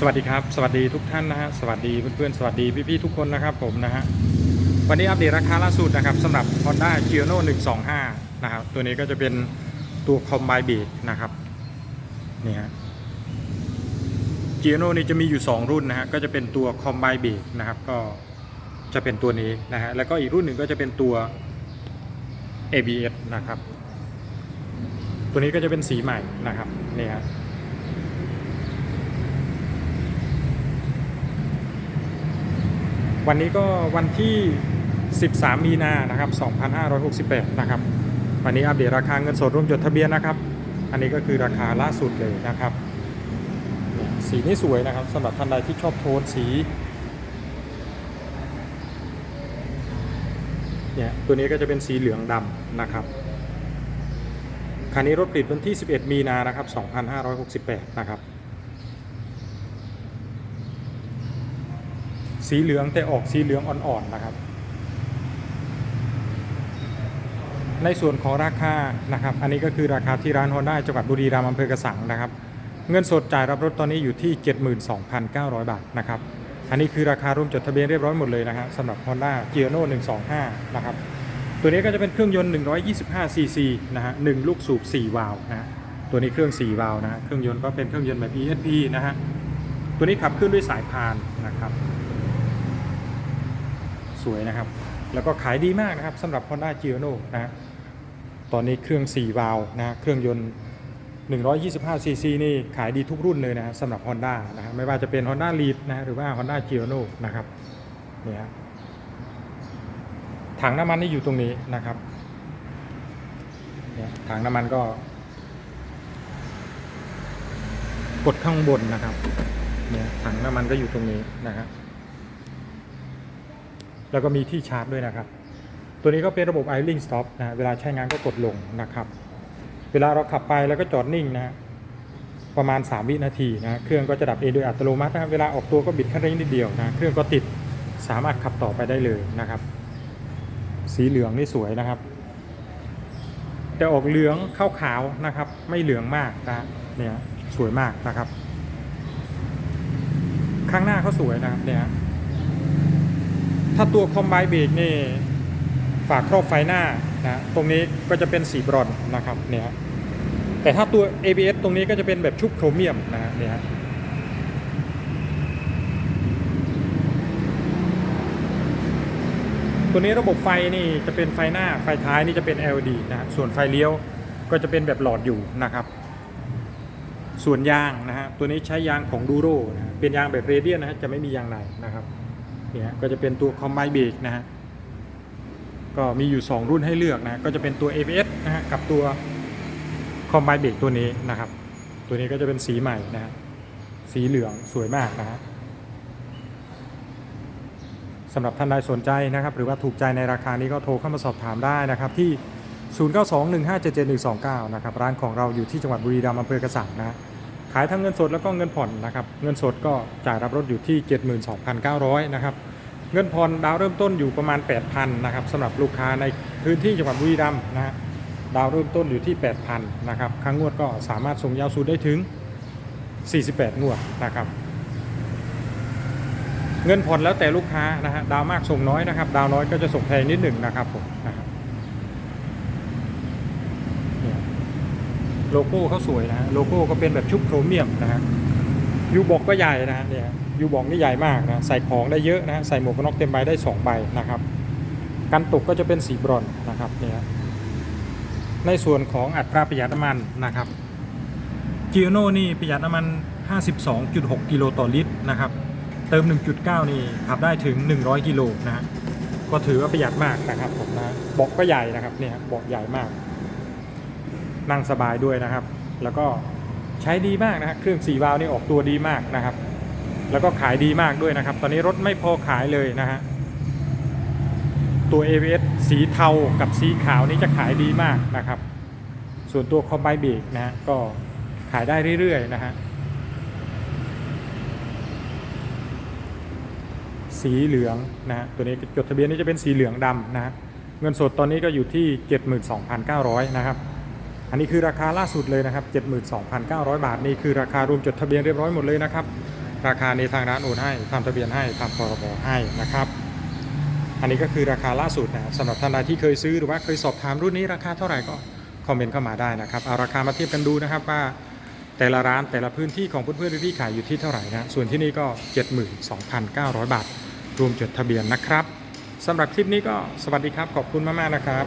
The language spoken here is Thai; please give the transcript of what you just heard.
สวัสดีครับ สวัสดีทุกท่านนะฮะสวัสดีเพื่อนๆสวัสดีพี่ๆทุกคนนะครับผมนะฮะวันนี้อัปเดตราคาล่าสุดนะครับสำหรับ Honda g i o n o 125 นะครับตัวนี้ก็จะเป็นตัว Combine b r a k นะครับนี่ฮะ g i o n o นี่จะมีอยู่ 2 รุ่นนะฮะก็จะเป็นตัว Combine b r a k นะครับก็จะเป็นตัวนี้นะฮะแล้วก็อีกรุ่นหนึ่งก็จะเป็นตัว ABS นะครับ ตัวนี้ก็จะเป็นสีใหม่นะครับนี่ฮะ วันนี้ก็วันที่ 13 มีนานะครับ 2568 นะครับ วันนี้อัปเดตราคาเงินสดร่วมจดทะเบียนนะครับ อันนี้ก็คือราคาล่าสุดเลยนะครับ สีนี้สวยนะครับสำหรับท่านใดที่ชอบโทนสีเนี่ยตัวนี้ก็จะเป็นสีเหลืองดำนะครับคันนี้รถผลิตวันที่ 11 มีนานะครับ 2568 นะครับ สีเหลืองแต่ออกสีเหลืองอ่อนๆนะครับ ในส่วนของราคานะครับ อันนี้ก็คือราคาที่ร้านฮอนด้าจังหวัดบุรีรัมย์อำเภอกระสังนะครับ เงินสดจ่ายรับรถตอนนี้อยู่ที่ 72,900 บาทนะครับ อันนี้คือราคาร่วมจดทะเบียนเรียบร้อยหมดเลยนะฮะสำหรับ Honda g i o n o 125 นะครับ ตัวนี้ก็จะเป็นเครื่องยนต์ 125 cc นะฮะหนึ่งลูกสูบ 4 วาล์วนะตัวนี้เครื่อง 4 วาล์วนะฮะเครื่องยนต์ก็เป็นเครื่องยนต์แบบ ESP นะฮะตัวนี้ขับเคลื่อนด้วยสายพานนะครับ สวยนะครับ แล้วก็ขายดีมากนะครับสำหรับ Honda g i o n o นะฮะตอนนี้เครื่อง 4 วาล์วนะเครื่องยนต์ 125 cc นี่ขายดีทุกรุ่นเลยนะสำหรับ Honda นะฮะไม่ว่าจะเป็น Honda Lead นะฮะหรือว่า Honda g i o n o นะครับเนี่ยฮะถังน้ำมันนี่อยู่ตรงนี้นะครับเนี่ยถังน้ำมันก็ กดข้างบนนะครับเนี่ยถังน้ำมันก็อยู่ตรงนี้นะครับ แล้วก็มีที่ชาร์จด้วยนะครับ ตัวนี้ก็เป็นระบบ idling stop นะเวลาใช้งานก็กดลงนะครับ เวลาเราขับไปแล้วก็จอดนิ่งนะประมาณ 3 วินาทีนะเครื่องก็จะดับเองโดยอัตโนมัตินะเวลาออกตัวก็บิดคันเร่งนิดเดียวนะเครื่องก็ติดสามารถขับต่อไปได้เลยนะครับ สีเหลืองนี่สวยนะครับแต่ออกเหลืองขาวขาวๆนะครับ ไม่เหลืองมากนะเนี่ยสวยมากนะครับ ข้างหน้าเขาสวยนะครับเนี่ย ถ้าตัวคอมไบเบรกนี่ฝากครอบไฟหน้านะตรงนี้ก็จะเป็นสีบรอนนะครับเนี่ยแต่ถ้าตัว ABS ตรงนี้ก็จะเป็นแบบชุบโครเมียมนะฮะเนี่ยตัวนี้ระบบไฟนี่จะเป็นไฟหน้าไฟท้ายนี่จะเป็น LED นะส่วนไฟเลี้ยวก็จะเป็นแบบหลอดอยู่นะครับ ส่วนยางนะฮะตัวนี้ใช้ยางของดูโรนะเป็นยางแบบเรเดียนนะฮะจะไม่มียางในนะครับ เนี่ยก็จะเป็นตัว Combine b r a k นะฮะก็มีอยู่ 2 รุ่นให้เลือกนะก็จะเป็นตัว ABS นะฮะกับตัว Combine b r a k ตัวนี้นะครับ ตัวนี้ก็จะเป็นสีใหม่นะฮะสีเหลืองสวยมากนะฮะสำหรับท่านใดสนใจนะครับ หรือว่าถูกใจในราคานี้ก็โทรเข้ามาสอบถามได้นะครับที่ 0921577129 นะครับร้านของเราอยู่ที่จังหวัดบุรีรัมย์อำเภอกระสังนะฮะ ขายทั้งเงินสดแล้วก็เงินผ่อนนะครับ เงินสดก็จ่ายรับรถอยู่ที่ 72,900 นะครับ เงินผ่อนดาวเริ่มต้นอยู่ประมาณ 8,000 นะครับสำหรับลูกค้าในพื้นที่จังหวัดบุรีรัมย์นะฮะดาวเริ่มต้นอยู่ที่ 8,000 นะครับครั้งงวดก็สามารถส่งยาวสุดได้ถึง 48 งวดนะครับ เงินผ่อนแล้วแต่ลูกค้านะฮะ ดาวมากส่งน้อยนะครับ ดาวน้อยก็จะส่งแพงนิดหนึ่งนะครับผมนะครับเนี่ย โลโก้เขาสวยนะฮะโลโก้ก็เป็นแบบชุบโครเมียมนะฮะยูบอกก็ใหญ่นะฮะเนี่ยยูบอกนี่ใหญ่มากนะใส่ของได้เยอะนะฮะใส่หมวกกันน็อกเต็มใบได้ 2 ใบนะครับกันตกก็จะเป็นสีบรอนนะครับเนี่ยในส่วนของอัตราประหยัดน้ำมันนะครับจิโอโน่นี่ประหยัดน้ำมัน 52.6 กิโลต่อลิตรนะครับเติม 1.9 นี่ขับได้ถึง 100 กิโลนะฮะก็ถือว่าประหยัดมากนะครับผมนะบอกก็ใหญ่นะครับเนี่ยบอกใหญ่มาก นั่งสบายด้วยนะครับ แล้วก็ใช้ดีมากนะฮะเครื่อง4วาล์วนี่ออกตัวดีมากนะครับ แล้วก็ขายดีมากด้วยนะครับ ตอนนี้รถไม่พอขายเลยนะฮะตัว ABS สีเทากับสีขาวนี่จะขายดีมากนะครับ ส่วนตัวคอมไบเบรกนะฮะก็ขายได้เรื่อยๆนะฮะสีเหลืองนะฮะตัวนี้จดทะเบียนนี่จะเป็นสีเหลืองดำนะฮะเงินสดตอนนี้ก็อยู่ที่ 72,900 นะครับ อันนี้คือราคาล่าสุดเลยนะครับ 72,900 บาท นี่คือราคารวมจดทะเบียนเรียบร้อยหมดเลยนะครับ ราคาในทางร้านโอนให้ทำทะเบียนให้ทำพรบให้นะครับ อันนี้ก็คือราคาล่าสุดนะสำหรับท่านใดที่เคยซื้อหรือว่าเคยสอบถามรุ่นนี้ราคาเท่าไหร่ก็คอมเมนต์เข้ามาได้นะครับ เอาราคามาเทียบกันดูนะครับว่าแต่ละร้านแต่ละพื้นที่ของเพื่อนๆพี่ๆขายอยู่ที่เท่าไหร่นะ ส่วนที่นี่ก็ 72,900 บาท รวมจดทะเบียนนะครับสำหรับคลิปนี้ก็สวัสดีครับ ขอบคุณมากๆนะครับ